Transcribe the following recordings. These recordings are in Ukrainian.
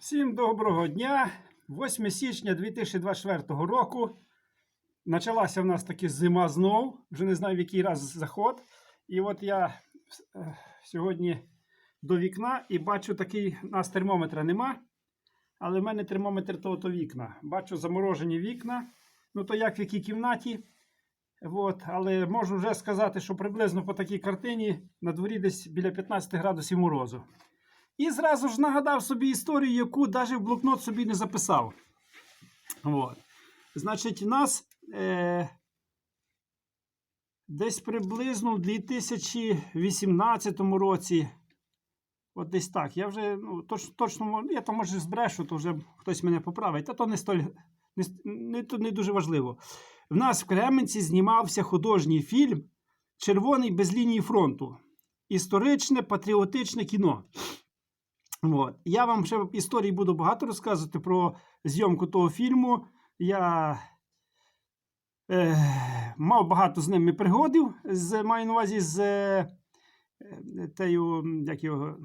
Всім доброго дня. 8 січня 2024 року. Почалася в нас таки зима знов. Вже не знаю, в який раз заход. І от я е, сьогодні до вікна і бачу такий, у нас термометра нема. Але в мене термометр того то вікна. Бачу заморожені вікна. Ну то як в якій кімнаті. От, але можу вже сказати, що приблизно по такій картині на дворі десь біля 15 градусів морозу. І зразу ж нагадав собі історію, яку навіть в блокнот собі не записав. От. Значить, у нас е, десь приблизно в 2018 році. От десь так. Я вже ну, точно, точно я то може збрешу, то вже хтось мене поправить. Та то не столь не, не, то не дуже важливо. В нас в Кременці знімався художній фільм Червоний без лінії фронту. Історичне патріотичне кіно. От. Я вам ще історії буду багато розказувати про зйомку того фільму. Я е, мав багато з ними пригодів, з, маю на увазі з е, тею, як його,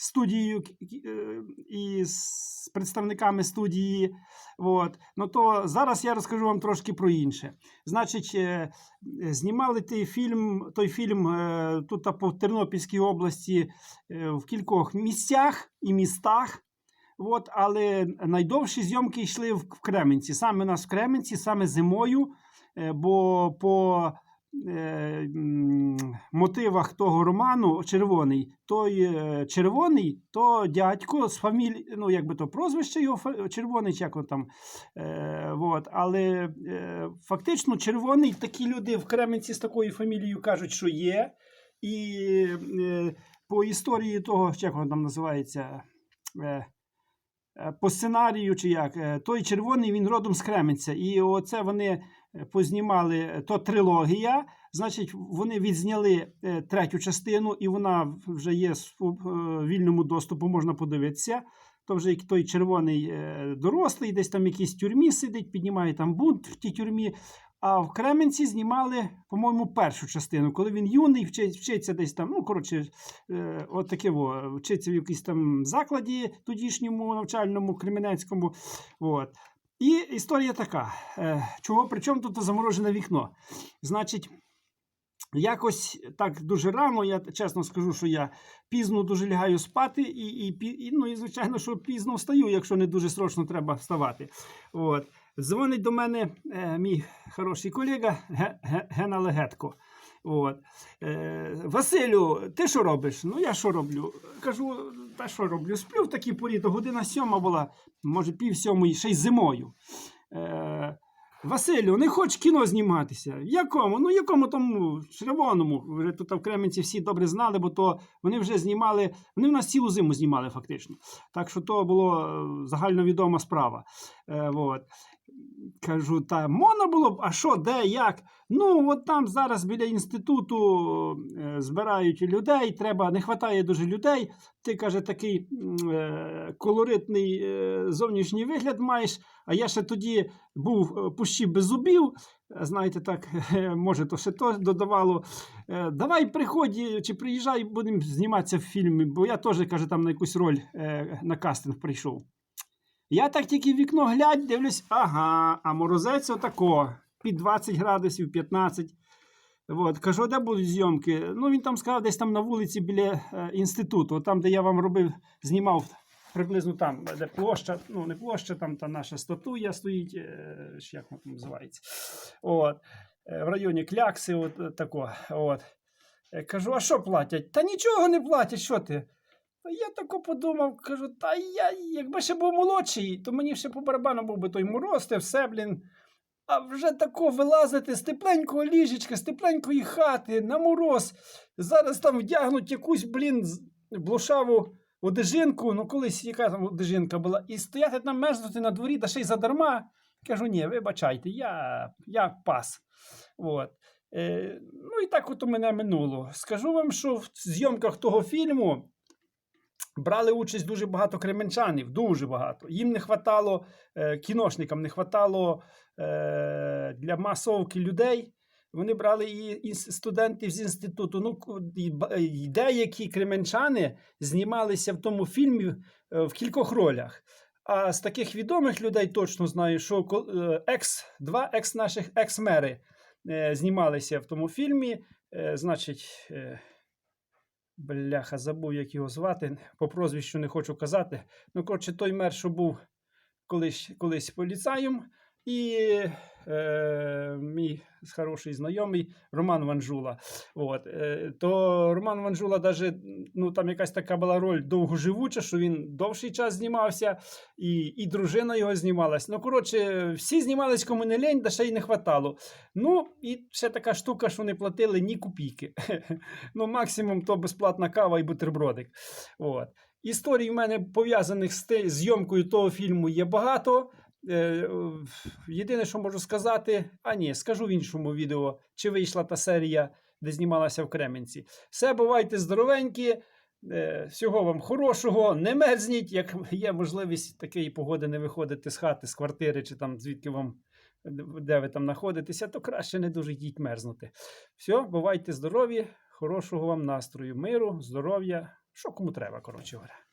студією е, і з представниками студії. От. Ну, то зараз я розкажу вам трошки про інше. Значить, е, знімали той фільм, той фільм е, тут по Тернопільській області в кількох місцях і містах. От, але найдовші зйомки йшли в, Кременці. Саме у нас в Кременці, саме зимою, бо по мотивах того роману червоний, той е, червоний, то дядько з фамілії, ну якби то прозвище його червоний, чи як он там. Е, от, але е, фактично червоний такі люди в Кременці з такою фамілією кажуть, що є. І е, по історії того, як воно там називається, е, е, по сценарію, чи як, е, той червоний він родом з Кременця. І оце вони е, познімали е, то трилогія. Значить, вони відзняли е, третю частину, і вона вже є у е, вільному доступу, можна подивитися. То вже той червоний дорослий, десь там в якійсь тюрмі сидить, піднімає там бунт в тій тюрмі. А в Кременці знімали, по-моєму, першу частину, коли він юний, вчить, вчиться десь там, ну, коротше, от таке во, вчиться в якійсь там закладі тодішньому навчальному, Кременецькому. От. І історія така: е, чого при чому тут заморожене вікно? Значить, якось так дуже рано, я чесно скажу, що я пізно дуже лягаю спати, і, і, і, ну, і звичайно, що пізно встаю, якщо не дуже срочно треба вставати. От. Дзвонить до мене е, мій хороший колега Ге- Ге- Гена Легетко. От. Е, Василю, ти що робиш? Ну, я що роблю? Кажу, та що роблю? Сплю в такій порі, то година сьома була, може, пів сьомої, ще й зимою. Е, Василю, не хочеш кіно зніматися? Якому? Ну, якому тому червоному. Вже тут в Кременці всі добре знали, бо то вони вже знімали, вони в нас цілу зиму знімали, фактично. Так що то була загальновідома справа. Е, от. Кажу, та можна було б, а що, де, як? Ну, от там зараз біля інституту е, збирають людей, треба, не вистачає дуже людей. Ти каже, такий е, колоритний е, зовнішній вигляд маєш. А я ще тоді був е, пущі без зубів. е, Знаєте, так, може, то ще то додавало. Е, Давай приходь чи приїжджай, будемо зніматися в фільмі, бо я теж, каже, там на якусь роль е, на кастинг прийшов. Я так тільки в вікно глядь, дивлюсь, ага, а морозець отако, під 20 градусів, 15. От, кажу, де будуть зйомки? Ну, він там сказав, десь там на вулиці біля е, інституту, там, де я вам робив, знімав приблизно там, де площа, ну не площа, там та наша статуя стоїть, е, як вона там називається. От, е, в районі Клякси, от тако. От. Кажу, а що платять? Та нічого не платять, що ти? Я тако подумав, кажу, та я, якби ще був молодший, то мені ще по барабану був би той мороз, те все, блін. А вже тако вилазити з тепленького ліжечка, з тепленької хати, на мороз. Зараз там вдягнуть якусь, блін, блошаву одежинку, ну колись яка там одежинка була, і стояти там мерзнути на дворі, та ще й задарма. Кажу, ні, вибачайте, я, я пас. От. Е, ну і так от у мене минуло. Скажу вам, що в зйомках того фільму брали участь дуже багато кременчанів, дуже багато. Їм не хватало, е, кіношникам не хватало е, для масовки людей. Вони брали і, студентів з інституту. Ну, деякі кременчани знімалися в тому фільмі е, в кількох ролях. А з таких відомих людей точно знаю, що екс, два екс наших екс-мери знімалися в тому фільмі. Значить, бляха, забув, як його звати. По прозвищу не хочу казати. Ну, коротше, той мер, що був колись, колись поліцаєм, і е, мій хороший знайомий Роман Ванжула. От, е, то Роман Ванжула, даже, ну, там якась така була роль довгоживуча, що він довший час знімався, і, і дружина його знімалась. Ну, коротше, всі знімались кому не лень, да ще й не хватало. Ну, і ще така штука, що не платили ні копійки. ну, максимум то безплатна кава і бутербродик. От. Історій в мене пов'язаних з зйомкою того фільму є багато. Е, Єдине, що можу сказати, а ні, скажу в іншому відео, чи вийшла та серія, де знімалася в Кременці. Все, бувайте здоровенькі. е, Всього вам хорошого, не мерзніть, як є можливість такої погоди не виходити з хати, з квартири, чи там звідки вам, де ви там знаходитеся, то краще не дуже йдіть мерзнути. Все, бувайте здорові, хорошого вам настрою, миру, здоров'я, що кому треба, коротше говоря.